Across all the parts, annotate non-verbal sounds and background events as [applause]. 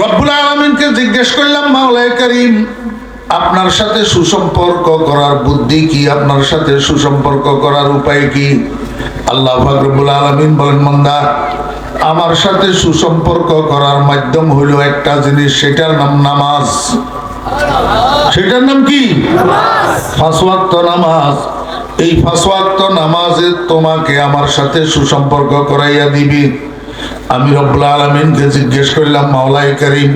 রব্বুল আলমিনকে জিজ্ঞেস করলাম, মাওলায় করিম, আপনার সাথে সুসম্পর্ক করার বুদ্ধি কি? আপনার সাথে সুসম্পর্ক করার উপায় কি? আল্লাহ ফাকরুল আলমিন বলেন মন্দা আমার সাথে সুসম্পর্ক করার মাধ্যম হইল একটা জিনিস, সেটার নাম নামাজ। সেটার নাম কি? ফাঁসওয়াক্ত নামাজ। এই ফাঁসওয়াক্ত নামাজে তোমাকে আমার সাথে সুসম্পর্ক করাইয়া দিবি। আমি রব্বুল আলমিনকে জিজ্ঞেস করলাম মাওলাই করিম,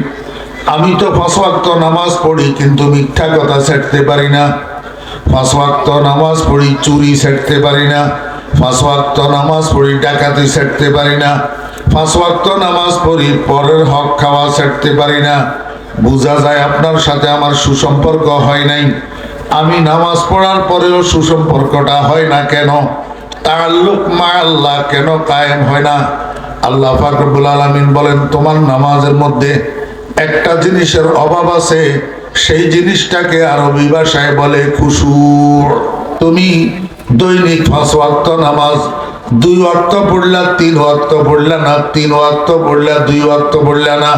আমি তো ফাঁসওয়াক্ত নামাজ পড়ি, কিন্তু মিথ্যা কথা ছাড়তে পারি না। ফাঁসওয়াক্ত নামাজ পড়ি, চুরি ছাড়তে পারি না। ফাঁসওয়াক্ত নামাজ পড়ি, ডাকাতি ছাড়তে পারি না। ফাঁসওয়াক্ত নামাজ পড়ি, পরের হক খাওয়া ছাড়তে পারি না। বোঝা যায় আপনার সাথে আমার সুসম্পর্ক হয় নাই। আমি নামাজ পড়ার পরেও সুসম্পর্কটা হয় না কেন? তাল্লুক মা আল্লাহ কেন কায়েম হয় না? আল্লাহ ফাকরুল আলমিন বলেন, তোমার নামাজের মধ্যে একটা জিনিসের অভাব আছে, সেই জিনিসটাকে আরবি ভাষায় বলে খুশুর। তুমি দৈনিক পাঁচ ওয়াক্ত নামাজ, দুই অর্থ পড়লা, তিন ওয়াক্ত পড়লা না, তিন ওয়াক্ত পড়লা, দুই অর্থ পড়লা না,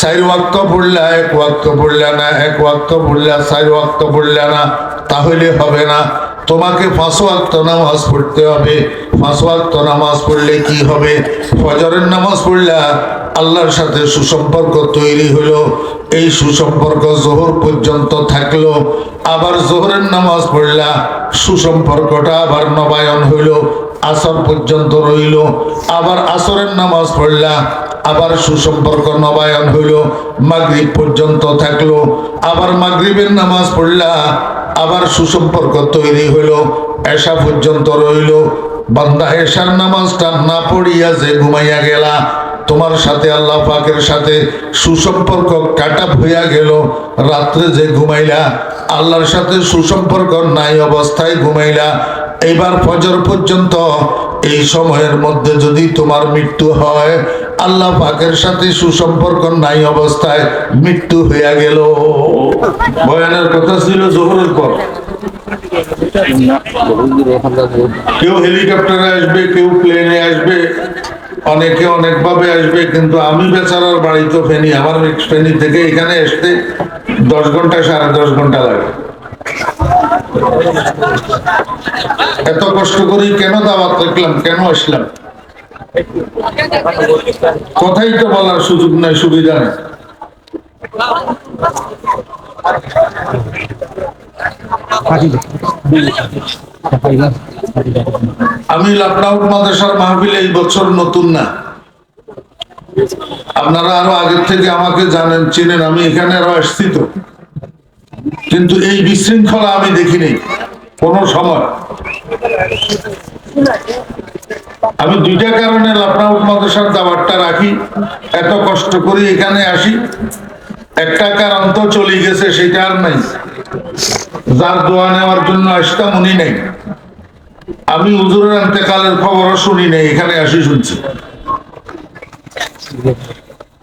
চার ওয়াক্ত পড়লা, এক ওয়াক্ত পড়লা না, এক ওয়াক্ত পড়লা, চার ওয়াক্ত পড়লা না, তাহলে হবে না। তোমাকে ফাঁসওয়াক্ত নামাজ পড়তে হবে। ফাঁসওয়াক্ত নামাজ পড়লে কি হবে? ফজরের নামাজ পড়লা আল্লাহর সাথে সুসম্পর্ক তৈরি হলো। এই সুসম্পর্ক জোহর পর্যন্ত থাকল। আবার জোহরের নামাজ পড়লা সুসম্পর্কটা আবার নবায়ন হইল আসর পর্যন্ত রইল। আবার আসরের নামাজ পড়লা, আবার সুসম্পর্ক নবায়ন হইল, মাগরিব পর্যন্ত থাকল। আবার মাগরিবের নামাজ পড়লা, আবার সুসম্পর্ক তৈরি হইল এসা পর্যন্ত রইল। বান্দা এশার নামাজটা না পড়িয়া যে ঘুমাইয়া গেলা, তোমার সাথে আল্লাহ পাকের সাথে সুসম্পর্ক কাটাপ হইয়া গেল। রাত্রে যে ঘুমাইলা, আল্লাহর সাথে সুসম্পর্ক নাই অবস্থায় ঘুমাইলা এইবার ফজর পর্যন্ত এই সময়ের মধ্যে যদি তোমার মৃত্যু হয়, আল্লাহ পাকের সাথে সুসম্পর্ক নাই অবস্থায় মৃত্যু হইয়া গেল। বয়ানের কথা ছিল জোহরের পর। কেউ হেলিকপ্টারে আসবে, কেউ প্লেনে আসবে, অনেকে অনেকভাবে আসবে, কিন্তু আমি বেচারার বাড়ি তো ফেনি, আমার ফেনি থেকে এখানে আসতে দশ ঘণ্টা, সাড়ে দশ ঘণ্টা লাগে। এত কষ্ট করি কেন দাওয়াত রাখলাম? কেন আসলাম? কথাই তো বলার সুযোগ নাই, সুবিধা নেই। আমি লখনৌ মাদ্রাসার মাহফিল এই বছর নতুন না। আপনারা আরও আগের থেকে আমাকে জানেন, চিনেন, আমি এখানে আরও আসছি তো। কিন্তু এই বিশৃঙ্খলা আমি দেখিনি, কোন সময়। আমি দুইটা কারণে লখনৌ মাদ্রাসার দাবারটা রাখি, এত কষ্ট করে এখানে আসি। একটা কারণ তো চলে গেছে, সেটা আর নাই। যার দোয়া নেওয়ার জন্য আসতাম, উনি নেই। আমি হুজুরের এতেকালের খবরও শুনি নাই, এখানে আসি শুনছি।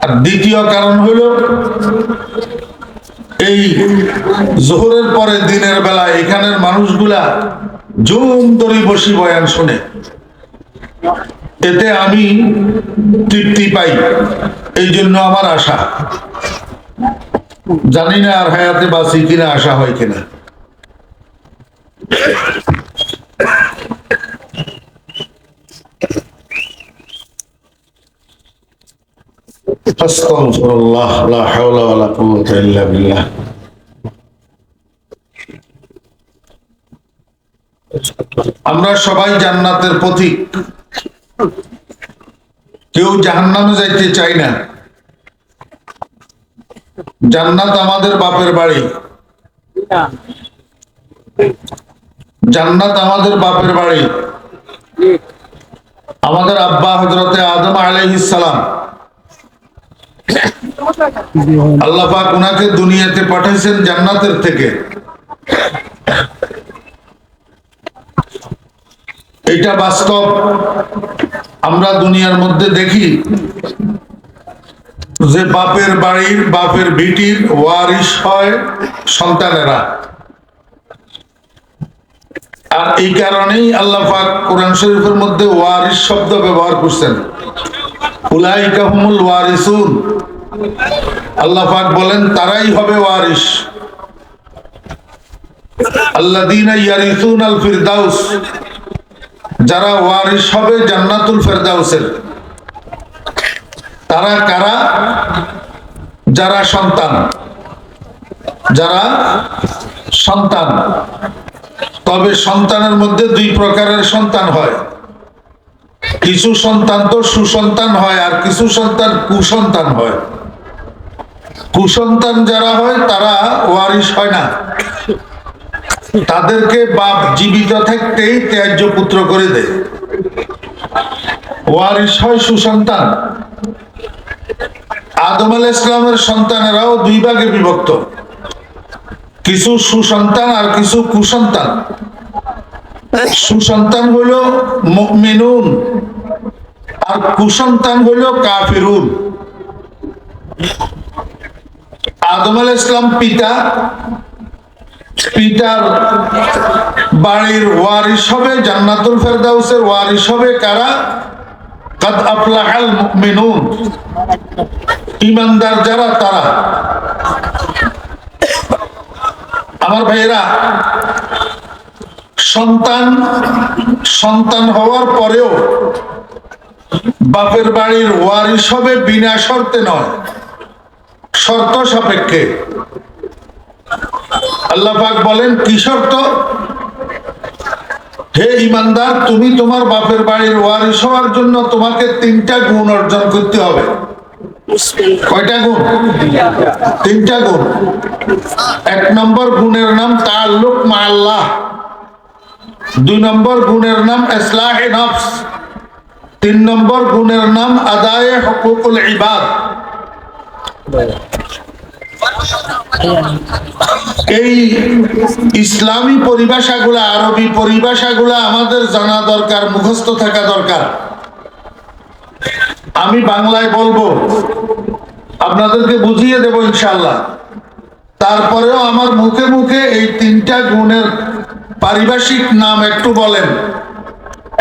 আর দ্বিতীয় কারণ হলো এই জোহরের পরে দিনের বেলা এখানের মানুষগুলা জুম ধরে বসি বয়ান শুনে। এতে আমি তৃপ্তি পাই, এই জন্য আমার আশা। জানি না আর হায়াতে বাঁচি কিনা, আশা হয় কিনা। আমরা সবাই জান্নাতের প্রতীক। কেউ জাহান্নামে যাইতে চাই না। জান্নাত আমাদের বাপের বাড়ি। জান্নাত আমাদের বাপের বাড়ি। আমাদের আব্বা হজরতে আদম আলাই সালাম। আল্লাহ পাক ওনাকে দুনিয়াতে পাঠাইছেন জান্নাতের থেকে। এটা বাস্তব। আমরা দুনিয়ার মধ্যে দেখি যে বাপের বাড়ির, বাপের ভিটির ওয়ারিশ হয় সন্তানেরা। আর এই কারণেই আল্লাহ পাক কোরআন শরীফের মধ্যে ওয়ারিশ শব্দ ব্যবহার করছেন। উলাইকা হুমুল ওয়ারিসুন। আল্লাহ পাক বলেন, তারাই হবে ওয়ারিস তবে সন্তানের মধ্যে দুই প্রকারের সন্তান হয়। কিছু সন্তান তো সুসন্তান হয়, আর কিছু সন্তান কুসন্তান হয়। কুসন্তান যারা হয়, তারা ওয়ারিস হয় না। তাদেরকে বাপ জীবিত থাকতেই ত্যায্য পুত্র করে দেয়। ওয়ারিস হয় সুসন্তান। আদম আল ইসলামের সন্তানেরাও দুই ভাগে বিভক্ত। কিছু সুসন্তান আর কিছু কুসন্তান। সুসন্তান হলো মিনুন আর কুসন্তান হলো কাফিরুন। আদম আল ইসলাম পিতা, পিতার বাড়ির ওয়ারিস হবে, জান্নাতুল ফেরদাউসের ওয়ারিস হবে কারা? বাপের বাড়ির ওয়ারিস হবে বিনা শর্তে নয়। শর্ত সাপেক্ষে। আল্লাহ পাক বলেন, কি শর্ত? হে ইমানদার, তুমি তোমার বাপের বাড়ির ওয়ারিস হওয়ার জন্য তোমাকে তিনটা গুণ অর্জন করতে হবে। কয়টা গুণ? তিনটা গুণ। এক নম্বর গুণের নাম তাল্লুক মা আল্লাহ দুই নম্বর গুণের নাম ইসলাহ নফস। তিন নম্বর গুণের নাম আদায় হকুকুল ইবাদ। এই ইসলামী পরিভাষাগুলা, আরবি পরিভাষাগুলা আমাদের জানা দরকার, মুখস্থ থাকা দরকার। আমি বাংলায় বলব, আপনাদেরকে বুঝিয়ে দেব ইনশাল্লাহ তারপরেও আমার মুখে মুখে এই তিনটা গুণের পারিভাষিক নাম একটু বলেন।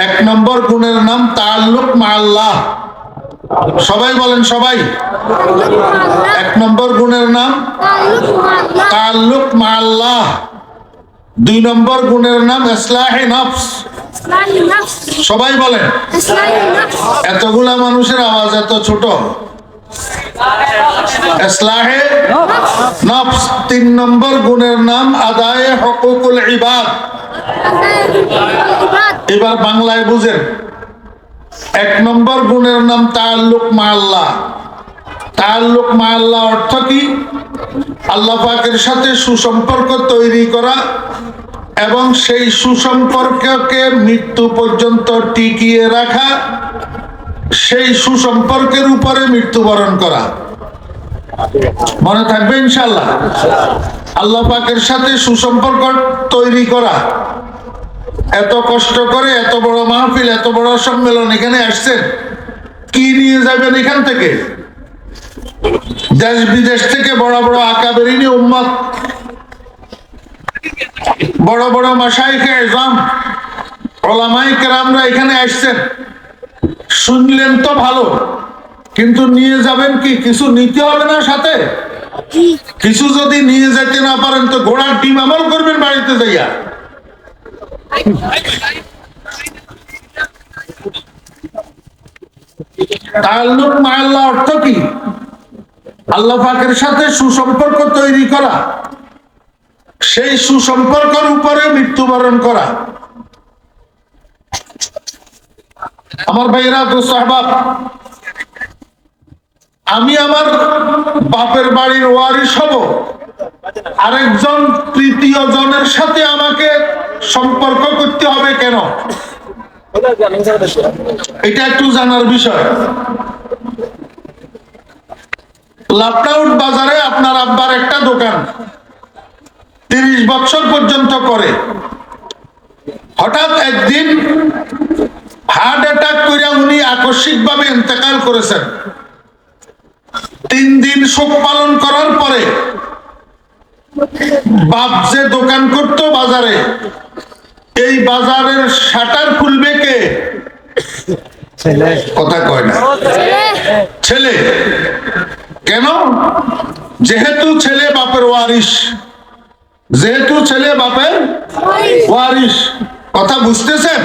এক নম্বর গুণের নাম তাল্লুক মাল্লাহ সবাই বলেন সবাই। এক নম্বর গুণের নাম? তাল্লুক মাল্লাহ দুই নম্বর গুণের নাম নফস। সবাই বলেন। এতগুলা মানুষের আওয়াজ এত ছোট। তিন নম্বর গুণের নাম আদায়ে হকুকুল ইবাদ। এবার বাংলায় বুঝেন। এক নম্বর গুণের নাম তাল্লুক মা আল্লাহ। তাল্লুক মা আল্লাহ অর্থ কি? আল্লাহ পাকের সাথে সুসম্পর্ক তৈরি করা এবং সেই সুসম্পর্ককে মৃত্যু পর্যন্ত টিকিয়ে রাখা, সেই সুসম্পর্কের উপরে মৃত্যুবরণ করা। মনে থাকবে ইনশাল্লাহ আল্লাহ পাকের সাথে সুসম্পর্ক তৈরি করা। এত কষ্ট করে এত বড় মাহফিল এত বড় সম্মেলন এখানে আসছেন কি নিয়ে যাবেন এখান থেকে? দেশ বিদেশ থেকে বড় বড় আকাবেরিনী উম্মত বড় বড় মাসাইকে এজাম ওলামাই কেরামরা এখানে আসছেন। শুনলেন তো ভালো কিন্তু নিয়ে যাবেন কি? কিছু নিতে হবে না সাথে? কিছু যদি নিয়ে যেতে না পারেন তো ঘোড়ার ডিম আমল করবেন বাড়িতে যাইয়া। তাল্লুক মায়াল্লাহ অর্থ কি? আল্লাহ পাকের সাথে সুসম্পর্ক তৈরি করা। সেই সুসম্পর্কের উপরে মৃত্যুবরণ করা। আমার আমি আমার বাপের বাড়ির ওয়ারিস হব। আরেকজন তৃতীয় জনের সাথে আমাকে সম্পর্ক করতে হবে কেন? এটা একটু জানার বিষয়। লাপটাউট বাজারে আপনার আব্বার একটা দোকান। তিরিশ বছর পর্যন্ত করে। হঠাৎ একদিন হার্ট অ্যাটাক করে উনি আকস্মিকভাবে ইন্তেকাল করেছেন। তিন দিন শোক পালন করার পরে বাপ যে দোকান করত বাজারে এই বাজারের শাটার খুলবে কে? কথা কয় না। ছেলে। কেন? যেহেতু ছেলে বাপের ওয়ারিস যেহেতু ছেলে বাপের ওয়ারিস কথা বুঝতেছেন?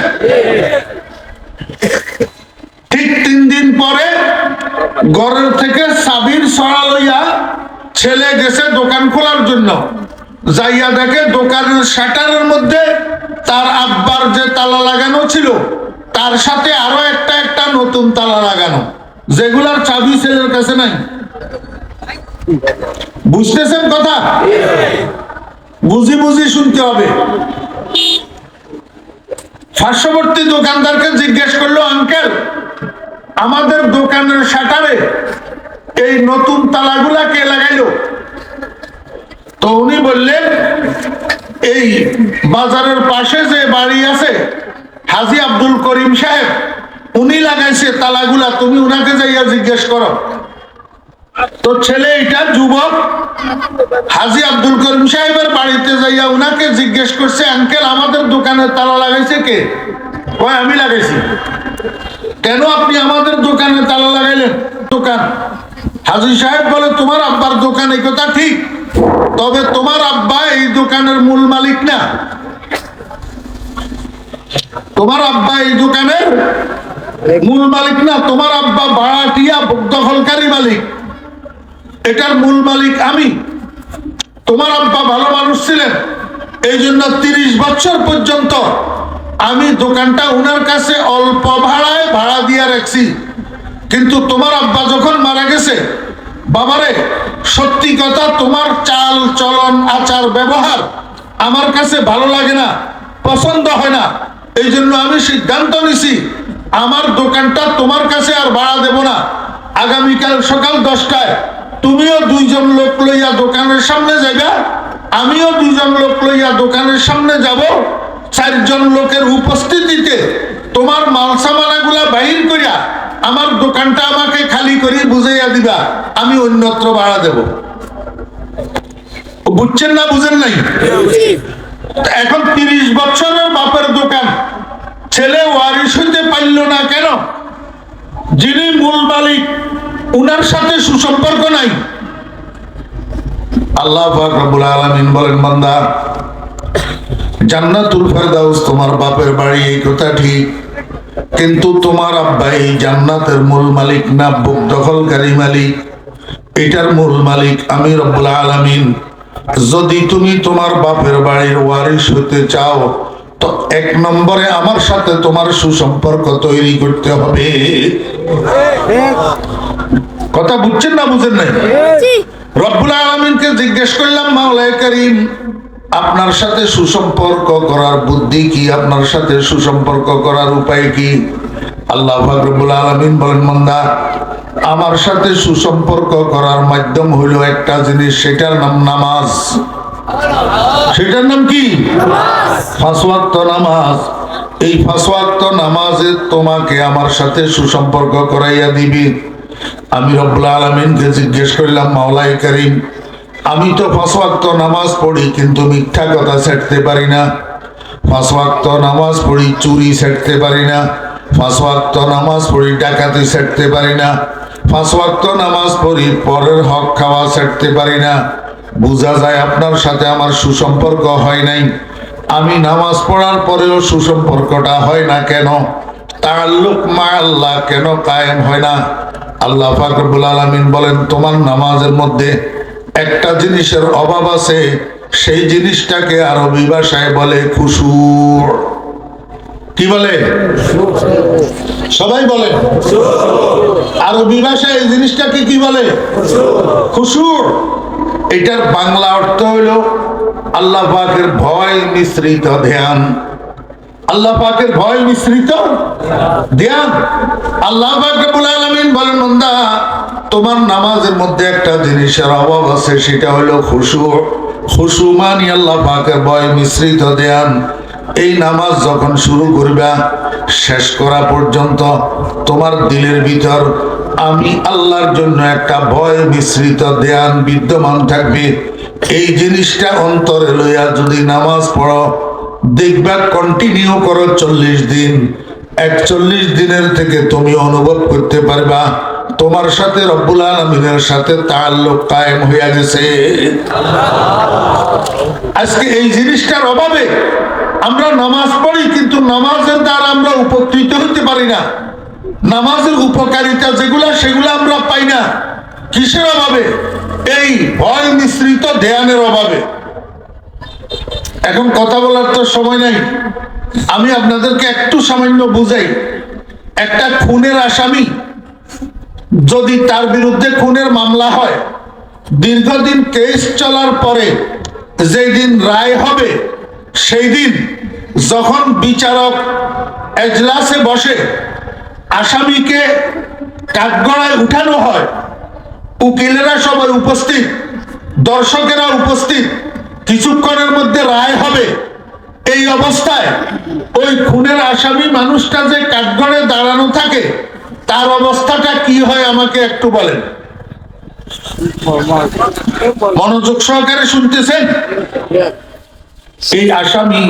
ঠিক তিন দিন পরে ঘরের থেকে সাবির সরা লইয়া ছেলে গেছে দোকান খোলার জন্য। যাইয়া দেখে দোকানের শাটারের মধ্যে তার আব্বার যে তালা লাগানো ছিল, তার সাথে আরও একটা একটা নতুন তালা লাগানো। যেগুলার চাবি ছেলের কাছে নাই। বুঝতেছেন কথা? বুঝি বুঝি শুনতে হবে। পার্শ্ববর্তী দোকানদারকে জিজ্ঞেস করল, আঙ্কেল, আমাদের দোকানের শাটারে এই নতুন তালাগুলা কে লাগাইলো? তো উনি বললেন, এই বাজারের পাশে যে বাড়ি আছে, হাজি আব্দুল করিম সাহেব, উনি লাগাইছে তালাগুলা, তুমি উনাকে যাইয়া জিজ্ঞেস করো। তো ছেলে এটা যুবক, হাজি আব্দুল করিম সাহেবের বাড়িতে যাইয়া উনাকে জিজ্ঞেস করছে, আঙ্কেল, আমাদের দোকানে তালা লাগাইছে কে? কয়, আমি লাগাইছি। কেন আপনি আমাদের দোকানে তালা লাগাইলেন? দোকান। হাজি সাহেব বলে, তোমার আব্বার দোকান এই কথা ঠিক, তবে তোমার আব্বা এই দোকানের মূল মালিক না। তোমার আব্বা এই দোকানের মূল মালিক না, তোমার আব্বা ভাড়াটিয়া দখলকারী মালিক। এটার মূল মালিক আমি। তোমার আব্বা ভালো মানুষ ছিলেন এই জন্য তিরিশ বছর পর্যন্ত আমি দোকানটা ওনার কাছে অল্প ভাড়ায় ভাড়া দিয়ে রাখছি। কিন্তু তোমার আব্বা যখন মারা গেছে, বাবারে, সত্যি কথা তোমার চাল, চলন, আচার, ব্যবহার আমার কাছে ভালো লাগে না, পছন্দ হয় না। এই জন্য আমি সিদ্ধান্ত নিছি, আমার দোকানটা তোমার কাছে আর ভাড়া দেব না। আগামীকাল সকাল দশটায় তুমিও দুইজন লোক লইয়া দোকানের সামনে যাইবা, আমিও দুইজন লোক লইয়া দোকানের সামনে যাব। চারজন লোকের উপস্থিতিতে তোমার মাল সামানাগুলা বাহির করিয়া আমার দোকানটা আমাকে খালি করে বুঝাইয়া দিবা, আমি অন্যত্র ভাড়া দেব। বুঝছেন না, বুঝেন নাই? এখন তিরিশ বছরের বাপের দোকান, ছেলে ওয়ারিশ হইতে পারল না কেন? যিনি মূল মালিক, উনার সাথে সুসম্পর্ক নাই। আল্লাহ রব্বুল আলামিন বলেন, বান্দা, জান্নাতুল ফেরদাউস তোমার বাপের বাড়ি, এই কথা ঠিক কিন্তু তোমার আব্বা এই জান্নাতের মূল মালিক না বুক দখলকারী মালিক? এটার মূল মালিক আমি রব্বুল আলামিন। যদি তুমি তোমার বাপের বাড়ির ওয়ারিশ হতে চাও তো এক নম্বরে আমার সাথে তোমার সুসম্পর্ক তৈরি করতে হবে। কথা বুঝছেন না বুঝেন নাই? রব্বুল আলমিনকে জিজ্ঞেস করলাম মাওলায় করিম আপনার সাথে সুসম্পর্ক করার বুদ্ধি কি? আপনার সাথে সুসম্পর্ক করার উপায় কি? আল্লাহ ফাকরুল আলমিন বলেন মন্দা আমার সাথে সুসম্পর্ক করার মাধ্যম হইল একটা জিনিস, সেটার নাম নামাজ। সেটার নাম কি? ফাঁসওয়াক্ত নামাজ। এই ফাঁসওয়াক্ত নামাজে তোমাকে আমার সাথে সুসম্পর্ক করাইয়া দিবি। আমি রব্বুল আলমিনকে জিজ্ঞেস করলাম মাওলাই করিম আমি তো ফাঁসওয়াক্ত নামাজ পড়ি, কিন্তু মিথ্যা কথা ছাড়তে পারি না। ফাঁসওয়াক্ত নামাজ পড়ি, চুরি ছাড়তে পারি না। ফাঁসওয়াক্ত নামাজ পড়ি, ডাকাতি ছাড়তে পারি না। ফাঁসওয়াক্ত নামাজ পড়ি, পরের হক খাওয়া ছাড়তে পারি না। বোঝা যায় আপনার সাথে আমার সুসম্পর্ক হয় নাই। আমি নামাজ পড়ার পরেও সুসম্পর্কটা হয় না কেন? তাল্লুক মা আল্লাহ কেন কায়েম হয় না? আল্লাহ ফাকরুল আলমিন বলেন, তোমার নামাজের মধ্যে একটা জিনিসের অভাব আছে, সেই জিনিসটাকে আরবি ভাষায় বলে খুশুর। কি বলে? সবাই বলে। আরবি ভাষায় এই জিনিসটাকে কি বলে? খুশুর। এটার বাংলা অর্থ হইল আল্লাহ পাকের ভয় মিশ্রিত ধ্যান। আল্লাহ পাকের ভয় মিশ্রিত ধ্যান। আল্লাহ পাকে বলেন মন্দা তোমার নামাজের মধ্যে একটা জিনিসের অভাব আছে, সেটা হলো খুশু। খুশু মানি আল্লাহ পাকের ভয় মিশ্রিত দেয়ান। এই নামাজ যখন শুরু করবা, শেষ করা পর্যন্ত তোমার দিলের ভিতর আমি আল্লাহর জন্য একটা ভয় মিশ্রিত দেয়ান বিদ্যমান থাকবে। এই জিনিসটা অন্তরে লইয়া যদি নামাজ পড়ো, দেখবা কন্টিনিউ করো চল্লিশ দিন। একচল্লিশ দিনের থেকে তুমি অনুভব করতে পারবা। তোমার সাথে রব্বুল আলমিনের সাথে তাল্লুক কায়েম হইয়া গেছে। আজকে এই জিনিসটার অভাবে আমরা নামাজ পড়ি, কিন্তু নামাজের দ্বারা আমরা উপকৃত হতে পারি না। নামাজের উপকারিতা যেগুলা, সেগুলো আমরা পাই না। কিসের অভাবে? এই ভয় মিশ্রিত ধ্যানের অভাবে। এখন কথা বলার তো সময় নাই। আমি আপনাদেরকে একটু সামান্য বুঝাই। একটা খুনের আসামি যদি তার বিরুদ্ধে খুনের মামলা হয়, দীর্ঘদিন কেস চলার পরে যেই দিন রায় হবে, সেই দিন যখন বিচারক এজলাসে বসে আসামিকে কাঠগড়ায় উঠানো হয়, উকিলেরা সবাই উপস্থিত, দর্শকেরা উপস্থিত, কিছুক্ষণের মধ্যে রায় হবে। এই অবস্থায় ওই খুনের আসামি মানুষটা যে কাঠগড়ে দাঁড়ানো থাকে তার অবস্থাটা কি হয় আমাকে একটু বলেন। মনোযোগ সহকারে শুনতেছেন? এই আসামি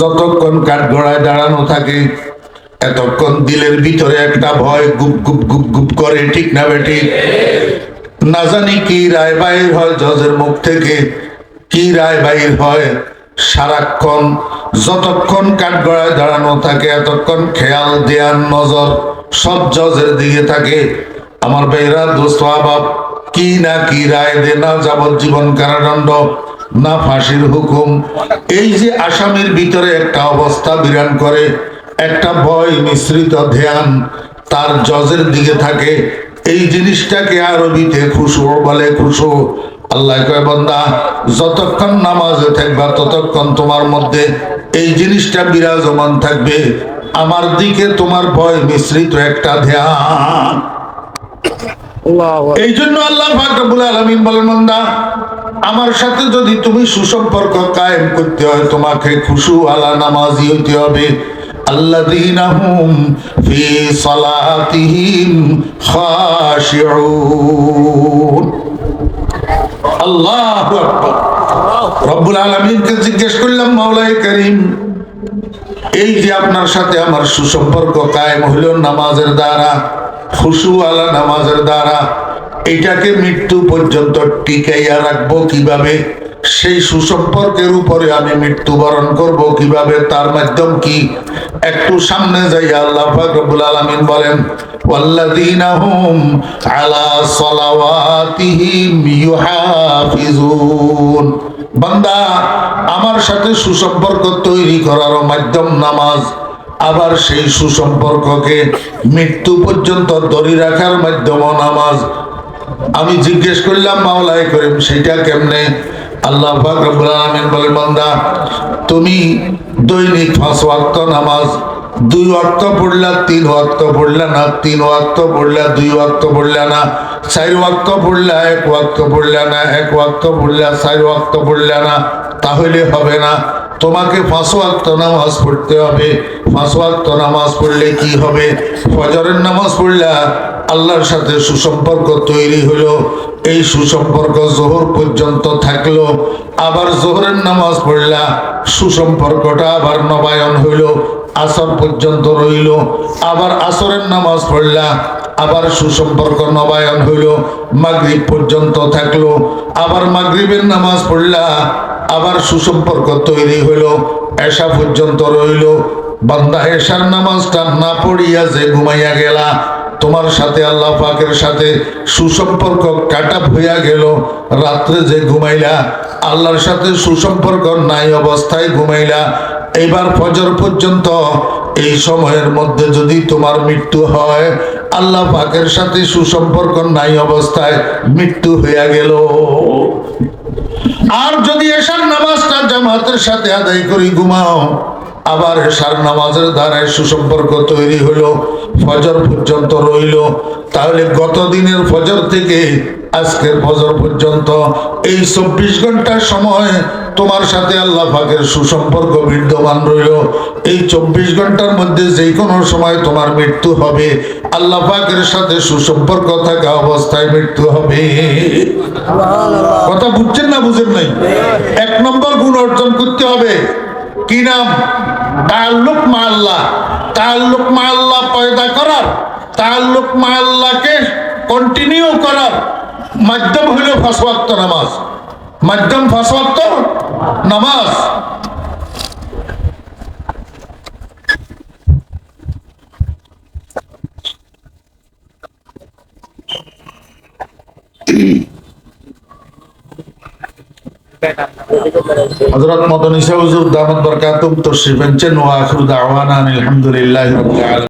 যতক্ষণ কাঠগড়ায় দাঁড়ানো থাকে, এতক্ষণ দিলের ভিতরে একটা ভয় গুপ গুপ গুপ গুপ করে, ঠিক না বেটি? না জানি কি রায় বাইর হয় জজের মুখ থেকে, কি রায় বাইর হয় সারাক্ষণ, যতক্ষণ কাঠগড়ায় দাঁড়ানো থাকে, এতক্ষণ খেয়াল দেয়ার নজর সব জজের দিকে থাকে আমার বেহরা দোস্ত, আবাব, কি না কি রায় দে, না যাবজ্জীবন কারাদণ্ড, না ফাঁসির হুকুম। এই যে আসামির ভিতরে একটা অবস্থা বিরান করে, একটা ভয় মিশ্রিত ধ্যান তার জজের দিকে থাকে, এই জিনিসটাকে আরবিতে খুশু বলে খুশু। আল্লাহ কয়, বন্দা, যতক্ষণ নামাজে থাকবা, ততক্ষণ তোমার মধ্যে এই জিনিসটা বিরাজমান থাকবে। আমার দিকে তোমার ভয় মিশ্রিত একটা ধ্যান। এই জন্য আল্লাহ আলমিন বলেন মন্দা আমার সাথে যদি তুমি সুসম্পর্ক কায়েম করতে হয় তোমাকে খুশু আলা নামাজি হইতে হবে। আল্লাদিনাহুম ফি জিজ্ঞেস করলাম মাওলাই করিম এই যে আপনার সাথে আমার সুসম্পর্ক কায়েম হইল নামাজের দ্বারা খুশু আলা নামাজের দ্বারা, এটাকে মৃত্যু পর্যন্ত টিকাইয়া রাখব কীভাবে? সেই সুসম্পর্কের উপরে আমি মৃত্যুবরণ করব কীভাবে? তার মাধ্যম কি? একটু সামনে যাই আল্লাহ ফাকরুল আলমিন বলেন আলা বান্দা, আমার সাথে সুসম্পর্ক তৈরি করার মাধ্যম নামাজ, আবার সেই সুসম্পর্ককে মৃত্যু পর্যন্ত ধরে রাখার মাধ্যম নামাজ। আমি জিজ্ঞেস করলাম মাওলাই করিম, সেটা কেমনে? আল্লাহ পাক রব্বুল বলে বান্দা, তুমি দৈনিক ওয়াক্ত নামাজ দুই ওয়াক্ত পড়লা, তিন ওয়াক্ত পড়লা না, তিন ওয়াক্ত পড়লা, দুই ওয়াক্ত পড়লা না, চার ওয়াক্ত পড়লা, এক ওয়াক্ত পড়লা না, এক ওয়াক্ত পড়লা, চার ওয়াক্ত পড়লা না, তাহলে হবে না। তোমাকে পাঁচ নামাজ পড়তে হবে। পাঁচ ওয়াক্ত নামাজ পড়লে কি হবে? ফজরের নামাজ পড়লা, আল্লাহর সাথে সুসম্পর্ক তৈরি হলো। এই সুসম্পর্ক জোহর পর্যন্ত থাকল। আবার জোহরের নামাজ পড়লা, সুসম্পর্কটা আবার নবায়ন হইল আসর পর্যন্ত রইল। আবার আসরের নামাজ পড়লা, আবার সুসম্পর্ক নবায়ন হইল, মাগরীব পর্যন্ত থাকল। আবার মাগরীবের নামাজ পড়লা, আবার সুসম্পর্ক তৈরি হইল এসা পর্যন্ত রইল। বান্দা এশার নামাজটা না পড়িয়া যে ঘুমাইয়া গেলা তোমার সাথে আল্লাহ পাকের সাথে সুসম্পর্ক কাটা হইয়া গেল। রাত্রে যে ঘুমাইলা, আল্লাহর সাথে সুসম্পর্ক নাই অবস্থায় ঘুমাইলা। এবার ফজর পর্যন্ত এই সময়ের মধ্যে যদি তোমার মৃত্যু হয়, আল্লাহ পাকের সাথে সুসম্পর্ক নাই অবস্থায় মৃত্যু হইয়া গেল। আর যদি এসার নামাজটা জামাতের সাথে আদায় করি, ঘুমাও। আবার এসার নামাজের দ্বারায় সুসম্পর্ক তৈরি হলো, ফজর পর্যন্ত রইল। তাহলে গত দিনের ফজর থেকে আজকের ফজর পর্যন্ত এই চব্বিশ ঘণ্টার সময় তোমার সাথে আল্লাহ পাকের সুসম্পর্ক বিদ্যমান রইল। এই চব্বিশ ঘণ্টার মধ্যে যে কোনো সময় তোমার মৃত্যু হবে, আল্লাহ পাকের সাথে সুসম্পর্ক থাকা অবস্থায় মৃত্যু হবে। কথা বুঝছেন না বুঝেন নাই? এক নম্বর গুণ অর্জন করতে হবে। কি নাম? তাল্লুক মা আল্লাহ। তাল্লুক মা আল্লাহ পয়দা করার তাল্লুক মা আল্লাহকে কন্টিনিউ করার মাধ্যম হইল ফাঁসওয়াক্ত নামাজ। মাধ্যম ফাঁসওয়াক্ত নামাজ। [clears throat] হযরত মদনী শাহ হুজুর দামত বরকাতুম তশরিফ আনছেন ওয়া আখিরু দাওয়ানা আলহামদুলিল্লাহি রাব্বিল আলামিন।